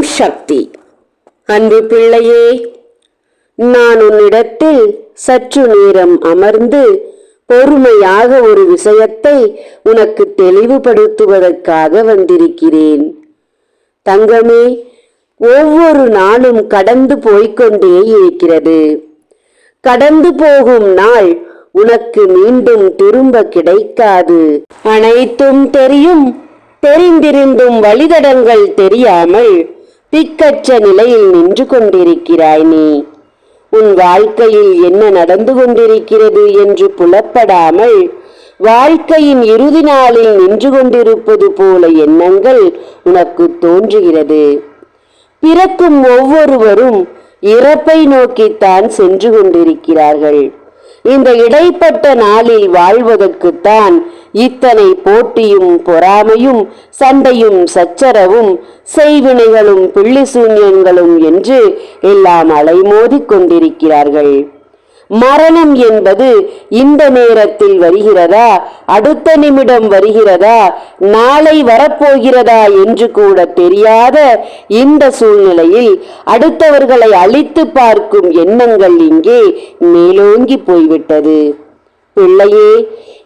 ஓம் சக்தி. அன்பு பிள்ளையே நான் உன்னிடத்தில் சற்று நேரம் அமர்ந்து பொறுமையாக ஒரு விஷயத்தை உனக்கு தெளிவுபடுத்துவதற்காக வந்திருக்கிறேன். தங்கமே ஒவ்வொரு நாளும் கடந்து போய்க்கொண்டே இருக்கிறது. கடந்து போகும் நாள் உனக்கு மீண்டும் திரும்ப கிடைக்காது. அனைத்தும் தெரியும் தெரிந்திருந்தும் வழிதடங்கள் தெரியாமல் திக்கற்ற நிலையில் நின்று கொண்டிருக்கிறாய் நீ. உன் வாழ்க்கையில் என்ன நடந்து கொண்டிருக்கிறது என்று புலப்படாமல் வாழ்க்கையின் இறுதி நாளில் நின்று கொண்டிருப்பது போல எண்ணங்கள் உனக்கு தோன்றுகிறது. பிறக்கும் ஒவ்வொருவரும் இறப்பை நோக்கித்தான் சென்று கொண்டிருக்கிறார்கள். இந்த இடைப்பட்ட நாளில் வாழ்வதற்குத்தான் இத்தனை போட்டியும் பொறாமையும் சண்டையும் சச்சரவும் செய்வினைகளும் பிள்ளி சூன்யங்களும் என்று எல்லாம் அலைமோதி கொண்டிருக்கிறார்கள். மரணம் என்பது இந்த நேரத்தில் வருகிறதா? அடுத்த நிமிடம் வருகிறதா? நாளை வரப்போகிறதா என்று கூட தெரியாத இந்த சூழ்நிலையில் அடுத்தவர்களை அழித்து பார்க்கும் எண்ணங்கள் இங்கே மேலோங்கி போய்விட்டது. பிள்ளையே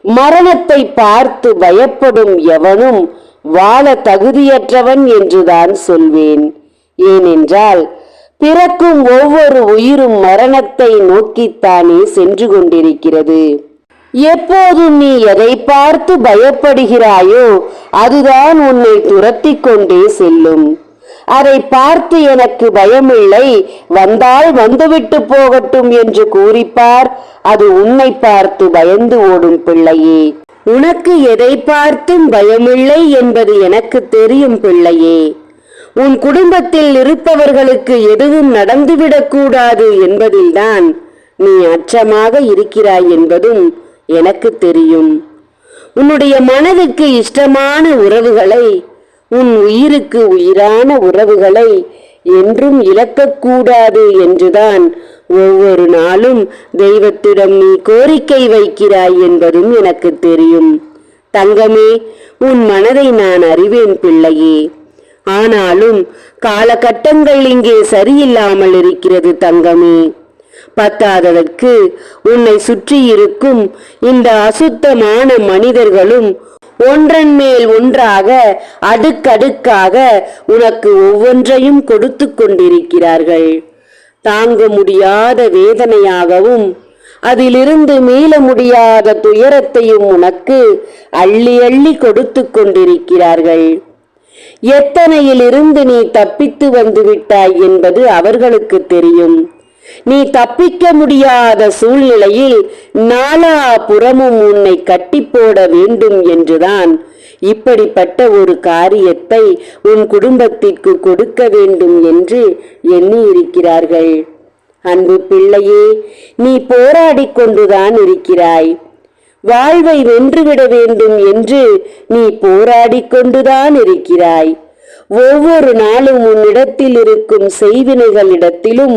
மரணத்தை பார்த்து பயப்படும் எவனும் வாழ தகுதியற்றவன் என்றுதான் சொல்வேன். ஏனென்றால் பிறக்கும் ஒவ்வொரு உயிரும் மரணத்தை நோக்கித்தானே சென்று கொண்டிருக்கிறது. எப்போதும் நீ எதை பார்த்து பயப்படுகிறாயோ அதுதான் உன்னை துரத்தி கொண்டே செல்லும். அதை பார்த்து எனக்கு பயமில்லை. வந்தால் வந்துவிட்டு போகட்டும் என்று கூறிப்பார். அது உன்னை பார்த்து பயந்து ஓடும் பிள்ளையே. உனக்கு எதை பார்த்தும் பயமில்லை என்பது எனக்கு தெரியும் பிள்ளையே. உன் குடும்பத்தில் இருப்பவர்களுக்கு எதுவும் நடந்துவிடக்கூடாது என்பதில்தான் நீ அச்சமாக இருக்கிறாய் என்பதும் எனக்கு தெரியும். உன்னுடைய மனதுக்கு இஷ்டமான உறவுகளை உன் உயிருக்கு உயிரான உறவுகளை என்றும் இழக்கக்கூடாது என்றுதான் ஒவ்வொரு நாளும் தெய்வத்திடம் நீ கோரிக்கை வைக்கிறாய் என்பதும் எனக்கு தெரியும். தங்கமே உன் மனதை நான் அறிவேன் பிள்ளையே. ஆனாலும் காலகட்டங்கள் இங்கே சரியில்லாமல் இருக்கிறது தங்கமே. பத்தாததற்கு உன்னை சுற்றி இருக்கும் இந்த அசுத்தமான மனிதர்களும் ஒன்றன் மேல் ஒன்றாக அடுக்கடுக்காக உனக்கு ஒவ்வொன்றையும் கொடுத்து கொண்டிருக்கிறார்கள். தாங்க முடியாத வேதனையாகவும் அதிலிருந்து மீள முடியாத துயரத்தையும் உனக்கு அள்ளி அள்ளி கொடுத்து கொண்டிருக்கிறார்கள். எத்தனையிலிருந்து நீ தப்பித்து வந்து விட்டாய் என்பது அவர்களுக்கு தெரியும். நீ தப்பிக்க முடியாத சூழ்நிலையில் நாலா புறமும் உன்னை கட்டி போட வேண்டும் என்றுதான் இப்படிப்பட்ட ஒரு காரியத்தை உன் குடும்பத்திற்கு கொடுக்க வேண்டும் என்று எண்ணி இருக்கிறார்கள் அன்பு பிள்ளையே நீ போராடிக் கொண்டுதான் இருக்கிறாய். வாழ்வை வென்றுவிட வேண்டும் என்று நீ போராடிக் கொண்டுதான் இருக்கிறாய். ஒவ்வொரு நாளும் உன்னிடத்தில் இருக்கும் செய்வினைகளிடத்திலும்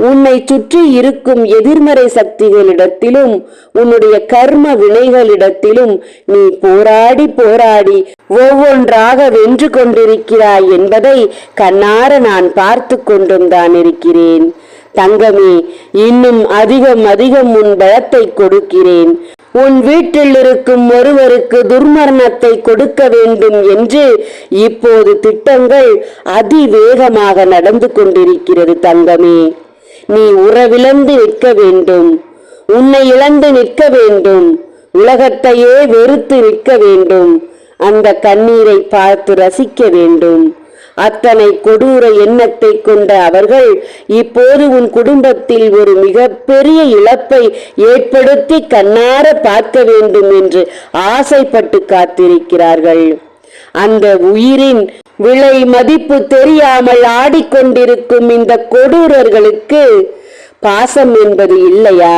உன்னை சுற்றி இருக்கும் எதிர்மறை சக்திகளிடத்திலும் உன்னுடைய கர்ம வினைகளிடத்திலும் நீ போராடி போராடி ஒவ்வொன்றாக வென்று கொண்டிருக்கிறாய் என்பதை கண்ணார நான் பார்த்து கொண்டும் தான் இருக்கிறேன். தங்கமே இன்னும் அதிகம் அதிகம் உன் பலத்தை கொடுக்கிறேன். உன் வீட்டில் இருக்கும் ஒருவருக்கு துர்மரணத்தை கொடுக்க வேண்டும் என்று இப்போது திட்டங்கள் அதிவேகமாக நடந்து கொண்டிருக்கிறது தங்கமே. நீ உறவிழந்து நிற்க வேண்டும். உன்னை இழந்து நிற்க வேண்டும். உலகத்தையே வெறுத்து நிற்க வேண்டும். அந்த கண்ணீரை பார்த்து ரசிக்க வேண்டும். அத்தனை கொடூர எண்ணத்தை கொண்ட அவர்கள் இப்போது உன் குடும்பத்தில் ஒரு மிகப்பெரிய இழப்பை ஏற்படுத்தி கண்ணார பார்க்க வேண்டும் என்று ஆசைப்பட்டு காத்திருக்கிறார்கள். அந்த உயிரின் விலை மதிப்பு தெரியாமல் ஆடிக்கொண்டிருக்கும் இந்த கொடூரர்களுக்கு பாசம் என்பது இல்லையா?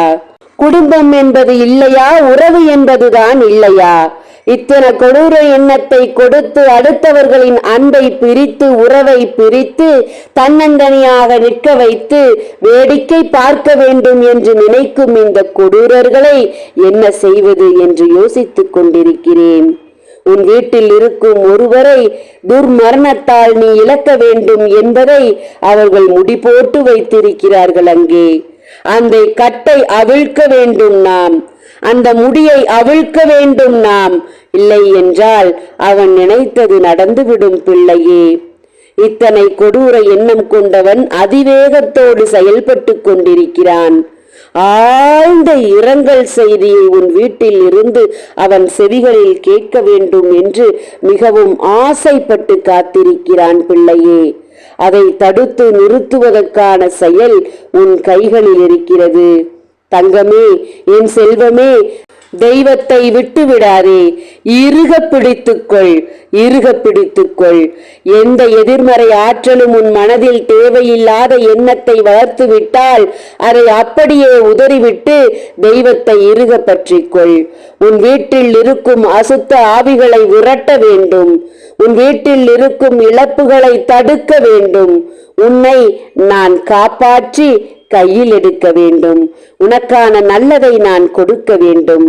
குடும்பம் என்பது இல்லையா? உறவு என்பதுதான் இல்லையா? இத்தனை கொடூர எண்ணத்தை கொடுத்து அடுத்தவர்களின் அன்பை பிரித்து உறவை பிரித்து தன்னந்தனியாக நிற்க வைத்து வேடிக்கை பார்க்க வேண்டும் என்று நினைக்கும் இந்த கொடூரர்களை என்ன செய்வது என்று யோசித்துக் கொண்டிருக்கிறேன். உன் வீட்டில் இருக்கும் ஒருவரை துர்மரணத்தால் நீ இழக்க வேண்டும் என்பதை அவர்கள் முடி போட்டு வைத்திருக்கிறார்கள் அங்கே. அந்த கட்டை அவிழ்க்க வேண்டும் நாம். அந்த முடியை அவிழ்க்க வேண்டும் நாம். இல்லை என்றால் அவன் நினைத்தது நடந்துவிடும் பிள்ளையே. இத்தனை கொடூர எண்ணம் கொண்டவன் அதிவேகத்தோடு செயல்பட்டு கொண்டிருக்கிறான். ஆழ்ந்த இரங்கல் செய்தியை உன் வீட்டில் இருந்து அவன் செவிகளில் கேட்க வேண்டும் என்று மிகவும் ஆசைப்பட்டு காத்திருக்கிறான் பிள்ளையே. அதை தடுத்து நிறுத்துவதற்கான செயல் உன் கைகளில் இருக்கிறது. தங்கமே என் செல்வமே தெய்வத்தை விட்டு விடாதே இறுக பிடித்துக்கொள் இருக பிடித்துக்கொள். எந்த எதிர்மறை ஆற்றலும் உன் மனதில் தேவையில்லாத எண்ணத்தை வளர்த்து விட்டால் அதை அப்படியே உதறிவிட்டு தெய்வத்தை இருக பற்றிக்கொள். உன் வீட்டில் இருக்கும் அசுத்த ஆவிகளை விரட்ட வேண்டும். உன் வீட்டில் இருக்கும் இழப்புகளை தடுக்க வேண்டும். உன்னை நான் காப்பாற்றி கையில் எடுக்க வேண்டும். உனக்கான நல்லதை நான் கொடுக்க வேண்டும்.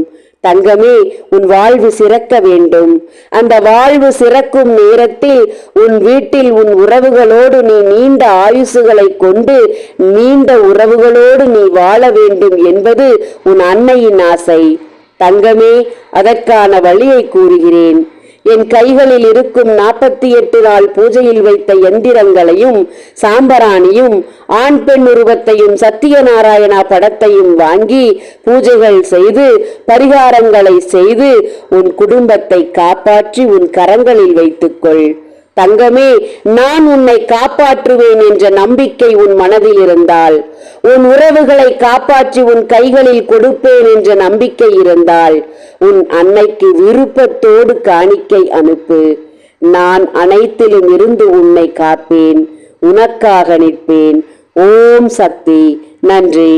தங்கமே உன் வாழ்வு சிறக்க வேண்டும். அந்த வாழ்வு சிறக்கும் நேரத்தில் உன் வீட்டில் உன் உறவுகளோடு நீ நீண்ட ஆயுசுகளை கொண்டு நீண்ட உறவுகளோடு நீ வாழ வேண்டும் என்பது உன் அன்னையின் ஆசை. தங்கமே அதற்கான வழியை கூறுகிறேன். என் கைகளில் இருக்கும் நாற்பத்தி எட்டு நாள் பூஜையில் வைத்த எந்திரங்களையும் சாம்பராணியும் ஆண் பெண் உருவத்தையும் சத்தியநாராயணா படத்தையும் வாங்கி பூஜைகள் செய்து பரிகாரங்களை செய்து உன் குடும்பத்தை காப்பாற்றி உன் கரங்களில் வைத்துக்கொள். தங்கமே நான் உன்னை காப்பாற்றுவேன் என்ற நம்பிக்கை உன் மனதில் இருந்தால். உன் உறவுகளை காப்பாற்றி உன் கைகளில் கொடுப்பேன் என்ற நம்பிக்கை இருந்தால். உன் அன்னைக்கு விருப்பத்தோடு காணிக்கை அனுப்பு. நான் அனைத்திலும் இருந்து உன்னை காப்பேன். உனக்காக நிற்பேன். ஓம் சக்தி. நன்றி.